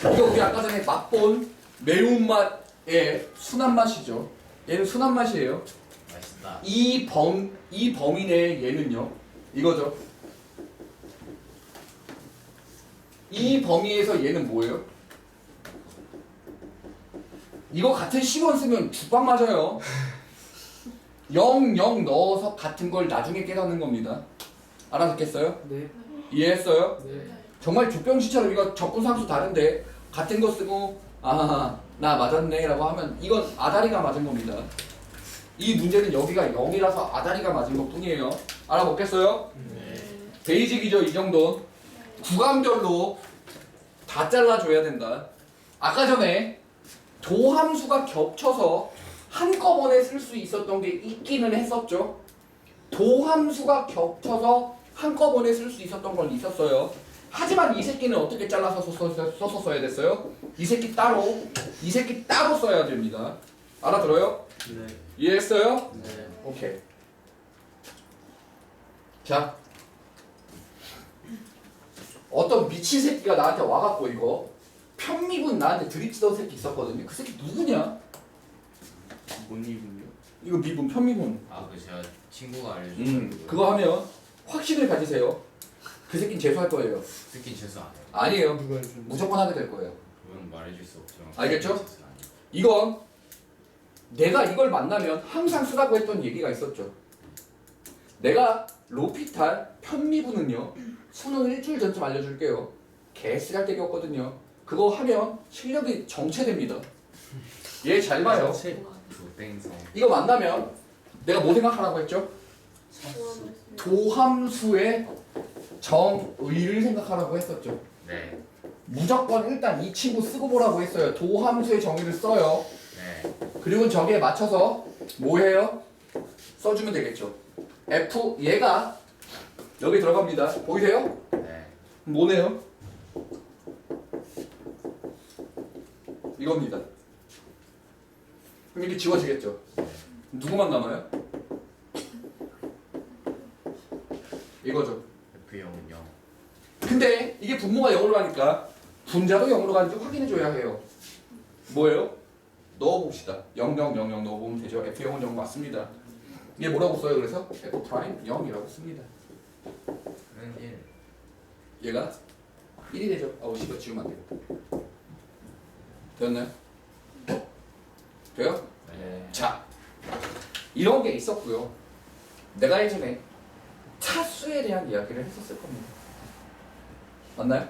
이거 우리 아까 전에 맛본 매운맛의 순한 맛이죠. 얘는 순한 맛이에요. 맛있다. 이 범, 이 범위 내에 얘는요. 이거죠. 이 범위에서 얘는 뭐예요? 이거 같은 10원 쓰면 죽방 맞아요. 0, 0 넣어서 같은 걸 나중에 깨닫는 겁니다. 알아듣겠어요? 네. 이해했어요? 네. 정말 조병시처럼 이거 적분 상수 다른데 같은 거 쓰고 아 나 맞았네 라고 하면 이건 아다리가 맞은 겁니다. 이 문제는 여기가 0이라서 아다리가 맞은 것 뿐이에요. 알아먹겠어요? 네. 베이직이죠 이 정도. 구간별로 다 잘라줘야 된다. 아까 전에 도함수가 겹쳐서 한꺼번에 쓸 수 있었던 게 있기는 했었죠. 도함수가 겹쳐서 한꺼번에 쓸 수 있었던 건 있었어요 하지만 이 새끼는 어떻게 잘라서 써서, 써서 써야 됐어요? 이 새끼 따로 이 새끼 따로 써야 됩니다 알아들어요? 네. 이해했어요? 네. 오케이. 자, 어떤 미친 새끼가 나한테 와갖고 이거 편미분 나한테 드립치던 새끼 있었거든요. 그 새끼 누구냐? 뭔 일인요? 이거 미분 편미분. 아, 그 제가 친구가 알려준 음, 그거 하면 확신을 가지세요. 그 새끼는 재수할 거예요. 특히 재수 안 해요. 아니에요. 누가 좀 무조건 하게 될 거예요. 그건 말해줄 수 없죠. 알겠죠? 이건 내가 이걸 만나면 항상 쓰라고 했던 얘기가 있었죠. 내가 로피탈 편미분은요. 수능 일주일 전쯤 알려줄게요. 개쓰갈데기였거든요. 그거 하면 실력이 정체됩니다. 얘 잘 봐요. 이거 만나면 내가 뭐 생각하라고 했죠? 도함수의 정의를 생각하라고 했었죠. 네. 무조건 일단 이 친구 쓰고 보라고 했어요. 도함수의 정의를 써요. 네. 그리고 저기에 맞춰서 뭐 해요? 써주면 되겠죠. F 얘가 여기 들어갑니다. 보이세요? 네. 뭐네요? 이겁니다. 그럼 이렇게 지워지겠죠. 누구만 남아요? 이거죠. F0은요. 근데 이게 분모가 0으로 가니까 분자도 0으로 가는지 확인해줘야 해요. 뭐예요? 넣어봅시다. 0, 0, 0, 0 넣어보면 되죠. F0은 0 맞습니다. 이게 뭐라고 써요? 그래서 F 프라임 0이라고 씁니다. 그런 일. 얘가 1이 되죠. 아우 씨발 지우면 안 돼요. 되었나요? 돼요? 네. 자, 이런 게 있었고요. 내가 예전에 차수에 대한 이야기를 했었을 겁니다. 맞나요?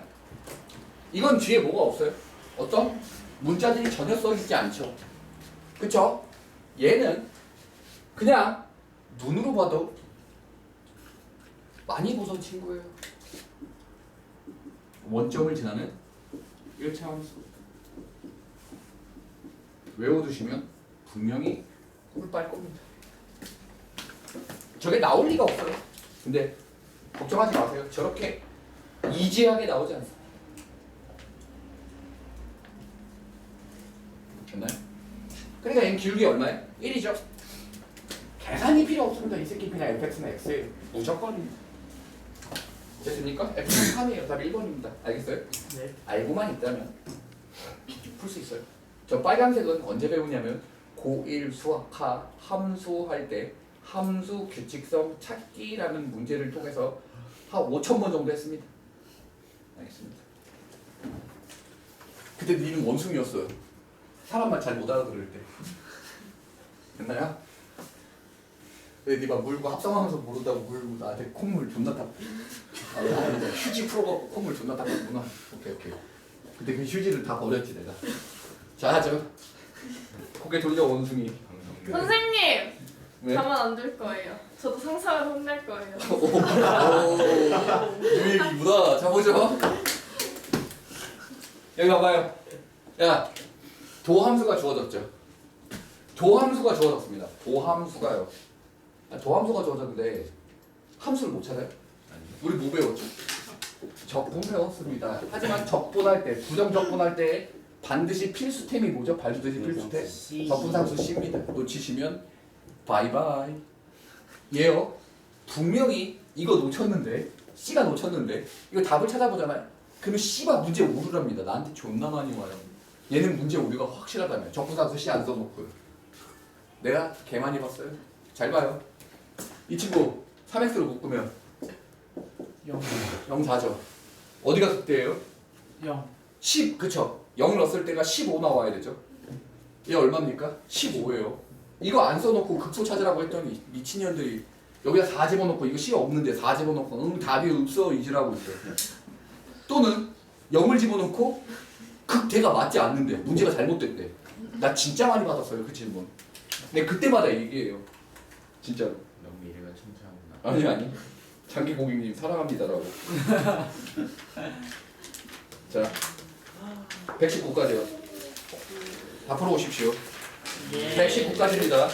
이건 뒤에 뭐가 없어요? 어떤 문자들이 전혀 써있지 않죠. 그쵸? 얘는 그냥 눈으로 봐도 많이 보던 친구예요. 원점을 지나는 1차 함수. 외워두시면 분명히 꿀빨 겁니다. 저게 나올 리가 없어요. 근데 걱정하지 마세요. 저렇게 이지하게 나오지 않습니다. 됐나요? 그러니까 얘는 기울기 얼마예요? 1이죠. 계산이 필요 없습니다. 이 새끼 그냥 fx는 x에 무조건입니다. 됐습니까? fx는 3이에요. 답 1번입니다. 알겠어요? 네. 알고만 있다면 풀 수 있어요. 저 빨간색은 언제 배우냐면 고1 수학하 함수 할 때 함수 규칙성 찾기라는 문제를 통해서 한 5천 번 정도 했습니다. 알겠습니다. 그때 니는 원숭이였어요. 사람만 잘 못 알아들을 때. 됐나요? 왜 니가 물고 합성하면서 모른다고 물고 나한테 콧물 존나 탔. 아, 아니, 휴지 풀어갖고 콧물 존나 탔구나. 오케이 오케이. 근데 그 휴지를 다 버렸지 내가. 자 하죠. 고개 돌려 원숭이. 선생님 왜? 가만 안 둘 거예요. 저도 상사를 혼낼 거예요. 유일이구나. 자 보죠. 여기 봐봐요. 야 도함수가 주어졌죠. 도함수가 주어졌습니다. 도함수가요. 아, 도함수가 주어졌는데 함수를 못 찾아요? 아니. 우리 뭐 배웠죠? 적분 배웠습니다. 하지만 적분할 때, 부정 적분할 때 반드시 필수템이 뭐죠? 발주듯이 필수템. 적분상수 C입니다. 놓치시면 바이바이. 얘요. 분명히 이거 놓쳤는데 C가 놓쳤는데 이거 답을 찾아보잖아요. 그러면 C가 문제 오류랍니다. 나한테 존나 많이 와요. 얘는 문제 오류가 확실하다며. 적부사서 C 안 써놓고. 내가 개 많이 봤어요. 잘 봐요. 이 친구 3x로 묶으면 0 0 4죠. 어디가 극대예요? 0 10 그쵸? 0 넣었을 때가 15 나와야 되죠. 얘 얼마입니까? 15예요. 이거 안 써놓고 극소 찾으라고 했더니 미친년들이 여기다 4 집어넣고 이거 C 없는데 4 집어넣고 응 답이 없어 이지라고 있어요. 또는 0을 집어넣고 극대가 맞지 않는데 문제가 잘못됐대. 나 진짜 많이 받았어요 그 질문. 근데 그때마다 얘기해요. 진짜로. 너무 미래가 천천하구나. 아니 아니. 장기 고객님 사랑합니다라고. 자, 119까지요. 다 풀어오십시오. 예. 119까지입니다.